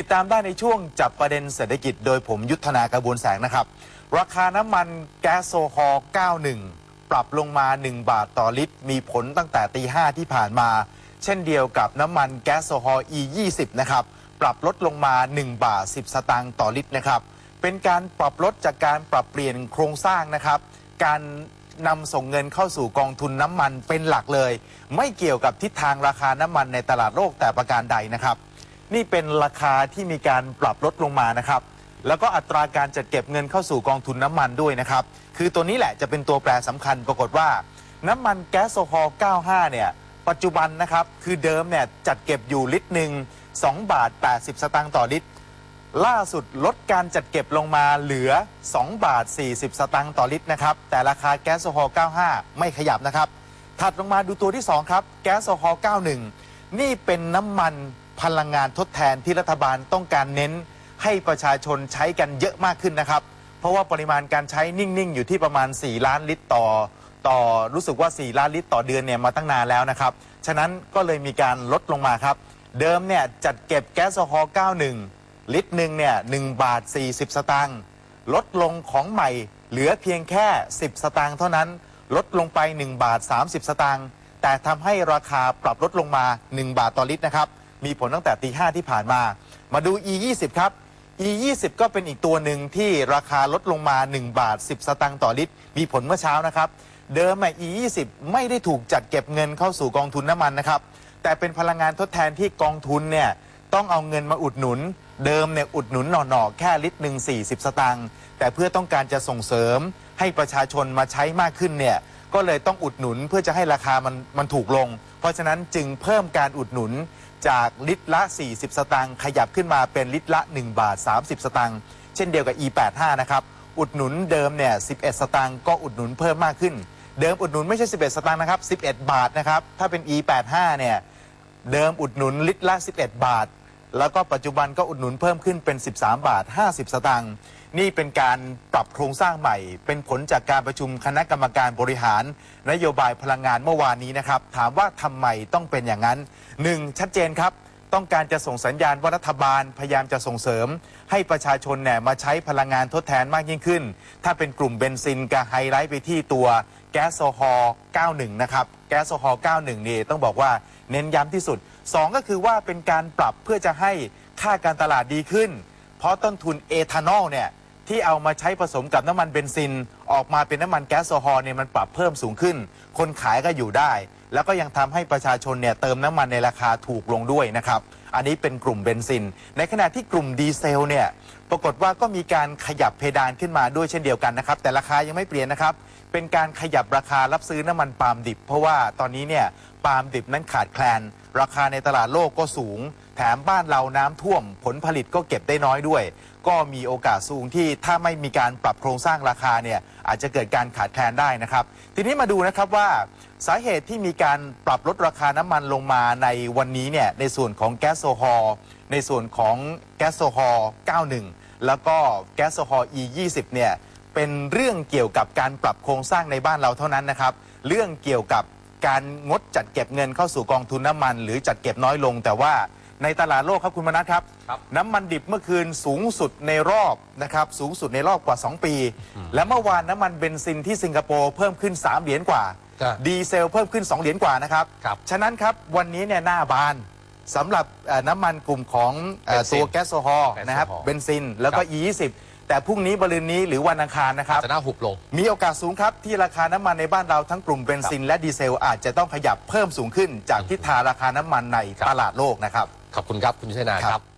ติดตามได้ในช่วงจับประเด็นเศรษฐกิจ โดยผมยุทธนากระบวนแสงนะครับ ราคาน้ำมันแก๊สโซฮอล์91 ปรับลงมา 1 บาทต่อลิตร มีผลตั้งแต่ตีห้าที่ผ่านมา เช่นเดียวกับน้ำมันแก๊สโซฮอล์ E20 นะครับ ปรับลดลงมา 1 บาท 10 สตางค์ต่อลิตรนะครับ เป็นการปรับลดจากการปรับเปลี่ยนโครงสร้างนะครับ การนำส่งเงินเข้าสู่กองทุนน้ำมันเป็นหลักเลย ไม่เกี่ยวกับทิศทางราคาน้ำมันในตลาดโลกแต่ประการใดนะครับ นี่เป็นราคาที่มีการปรับลดลงมานะครับ แล้วก็อัตราการจัดเก็บเงินเข้าสู่กองทุนน้ำมันด้วยนะครับ คือตัวนี้แหละจะเป็นตัวแปรสำคัญปรากฏว่า น้ำมันแก๊สโซฮอล์95 เนี่ย ปัจจุบันนะครับ คือเดิมเนี่ยจัดเก็บอยู่ลิตรหนึ่ง2บาท 80 สตางค์ต่อลิตร ล่าสุดลดการจัดเก็บลงมาเหลือ 2 บาท 40 สตางค์ต่อลิตรนะครับ แต่ราคาแก๊สโซฮอล์95 ไม่ขยับนะครับ ถัดลงมาดูตัวที่ 2 ครับ แก๊สโซฮอล์91 นี่เป็นน้ำมัน พลังงานทดแทนที่รัฐบาลต้องการเน้น ให้ประชาชนใช้กันเยอะมากขึ้นนะครับ เพราะว่าปริมาณการใช้นิ่ง ๆ อยู่ที่ประมาณ 4 ล้านลิตรต่อ ต่อรู้สึกว่า 4 ล้านลิตรต่อเดือนเนี่ยมาตั้งนานแล้วนะครับ ฉะนั้นก็เลยมีการลดลงมาครับ เดิมเนี่ยจัดเก็บแก๊สโซฮอล์91 ลิตรหนึ่งเนี่ย1บาท 40 สตางค์ลดลงของใหม่เหลือเพียงแค่ 10 สตางค์เท่านั้น ลดลงไป 1 บาท 30 สตางค์แต่ทำให้ราคาปรับลดลงมา 1 บาทต่อลิตรนะครับ มีผลตั้งแต่ตีห้าที่ผ่านมา มาดู E 2 0 ครับ E 2 0 ก็เป็นอีกตัวหนึ่งที่ราคาลดลงมา 1 บาท 10 สตางค์ต่อลิตร มีผลเมื่อเช้านะครับ เดิมอะ E 2 0 ไม่ได้ถูกจัดเก็บเงินเข้าสู่กองทุนน้ำมันนะครับ แต่เป็นพลังงานทดแทนที่กองทุนเนี่ยต้องเอาเงินมาอุดหนุน เดิมเนี่ยอุดหนุนหน่อๆแค่ลิตรหนึ่ง40 สตางค์แต่เพื่อต้องการจะส่งเสริมให้ประชาชนมาใช้มากขึ้นเนี่ย ก็เลยต้องอุดหนุนเพื่อจะให้ราคามันมันถูกลง เพราะฉะนั้นจึงเพิ่มการอุดหนุนจากลิตรละ 40 สตางค์ขยับขึ้นมาเป็นลิตรละ 1 บาท 30 สตางค์เช่นเดียวกับ E85 นะครับอุดหนุนเดิมเนี่ย 11 สตางค์ก็อุดหนุนเพิ่มมากขึ้น เดิมอุดหนุนไม่ใช่ 11 สตางค์นะครับ 11 บาทนะครับถ้าเป็น E85 เนี่ยเดิมอุดหนุนลิตรละ 11 บาท แล้วก็ปัจจุบันก็อุดหนุนเพิ่มขึ้นเป็น 13 บาท 50 สตางค์นี่เป็นการปรับโครงสร้างใหม่ เป็นผลจากการประชุมคณะกรรมการบริหาร นโยบายพลังงานเมื่อวานนี้นะครับ ถามว่าทำไมต้องเป็นอย่างนั้น 1. ชัดเจนครับ ต้องการจะส่งสัญญาณว่ารัฐบาลพยายามจะส่งเสริม ให้ประชาชนเนี่ยมาใช้พลังงานทดแทนมากยิ่งขึ้น ถ้าเป็นกลุ่มเบนซินก็ไฮไลท์ไปที่ตัวแก๊สโซฮอล์91 นะครับ แก๊สโซฮอล์91 นี่ต้องบอกว่าเน้นย้ำที่สุด 2 ก็คือว่าเป็นการปรับเพื่อจะให้ค่าการตลาดดีขึ้น เพราะต้นทุนเอทานอลเนี่ย ที่เอามาใช้ผสมกับน้ำมันเบนซิน ออกมาเป็นน้ำมันแก๊สโซฮอล์เนี่ยมันปรับเพิ่มสูงขึ้น คนขายก็อยู่ได้ แล้วก็ยังทำให้ประชาชนเนี่ยเติมน้ำมันในราคาถูกลงด้วยนะครับ อันนี้เป็นกลุ่มเบนซิน ในขณะที่กลุ่มดีเซลเนี่ยปรากฏว่าก็มีการขยับเพดานขึ้นมาด้วยเช่นเดียวกันนะครับ แต่ราคายังไม่เปลี่ยนนะครับ เป็นการขยับราคารับซื้อน้ำมันปาล์มดิบ เพราะว่าตอนนี้เนี่ยปาล์มดิบนั้นขาดแคลน ราคาในตลาดโลกก็สูง ถมบ้านเราน้ำท่วมผลผลิตก็เก็บได้น้อยด้วย ก็มีโอกาสสูงที่ถ้าไม่มีการปรับโครงสร้างราคาเนี่ยอาจจะเกิดการขาดแคลนได้นะครับ ทีนี้มาดูนะครับว่าสาเหตุที่มีการปรับลดราคาน้ำมันลงมาในวันนี้เนี่ยในส่วนของแก๊สโซฮอล์ในส่วนของแก๊สโซฮอล์91 แล้วก็แก๊สโซฮอล์ E20 เนี่ยเป็นเรื่องเกี่ยวกับการปรับโครงสร้างในบ้านเราเท่านั้นนะครับ เรื่องเกี่ยวกับ การงดจัดเก็บเงินเข้าสู่กองทุนน้ำมัน หรือจัดเก็บน้อยลง แต่ว่า ในตลาดโลกครับคุณมนัทครับ ครับน้ำมันดิบเมื่อคืนสูงสุดในรอบนะครับสูงสุดในรอบกว่า 2 ปี และเมื่อวานน้ำมันเบนซินที่สิงคโปร์เพิ่มขึ้น 3 เหรียญกว่า ครับ ดีเซลเพิ่มขึ้น 2 เหรียญกว่านะครับ ครับ ฉะนั้นครับวันนี้เนี่ยหน้าบานสำหรับเอ่อน้ำมันกลุ่มของเอ่อเบนซินตัวแก๊สโซฮอล์แก๊สโซฮอล์นะครับเบนซินแล้วก็ ครับ E20 แต่พรุ่งนี้บริเวณนี้หรือวันอังคารนะครับ จะน่าหุบลง มีโอกาสสูงครับ ที่ราคาน้ำมันในบ้านเราทั้งกลุ่มเบนซินและดีเซลอาจจะต้องขยับเพิ่มสูงขึ้น จากทิศทางราคาน้ำมันในครับตลาดโลกนะครับ ขอบคุณครับคุณยุทธนาครับครับ